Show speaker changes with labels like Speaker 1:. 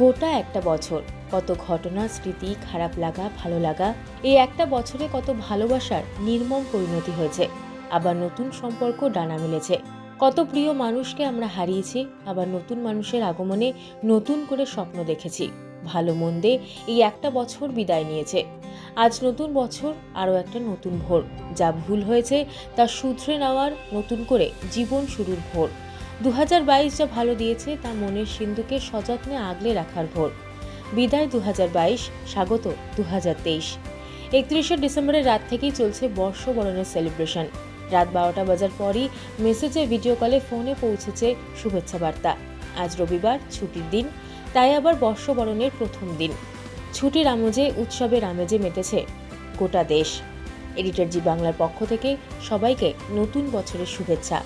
Speaker 1: গোটা একটা বছর। কত ঘটনা, স্মৃতি, খারাপ লাগা, ভালো লাগা, এই একটা বছরে কত ভালোবাসার নির্মম পরিণতি হয়েছে। আবার নতুন সম্পর্ক ডানা মেলেছে। কত প্রিয় মানুষকে আমরা হারিয়েছি, আবার নতুন মানুষের আগমনে নতুন করে স্বপ্ন দেখেছি। ভালো মন্দে এই একটা বছর বিদায় নিয়েছে। আজ নতুন বছর, আরও একটা নতুন ভোর। যা ভুল হয়েছে, তা শুধরে নেওয়ার নতুন করে জীবন শুরুর ভোর। দু হাজার বাইশ যা ভালো দিয়েছে, তা মনের সিন্ধুকে সযত্নে আগলে রাখার ভোর। বিদায় দু হাজার বাইশ, স্বাগত দু হাজার তেইশ। একত্রিশে ডিসেম্বরের রাত থেকেই চলছে বর্ষবরণের সেলিব্রেশন। রাত বারোটা বাজার পরই মেসেজে ভিডিও কলে ফোনে পৌঁছেছে শুভেচ্ছা বার্তা। আজ রবিবার, ছুটির দিন, তাই আবার বর্ষবরণের প্রথম দিন। ছুটির আমেজে, উৎসবের আমেজে মেতেছে গোটা দেশ। এডিটর জি বাংলার পক্ষ থেকে সবাইকে নতুন বছরের শুভেচ্ছা।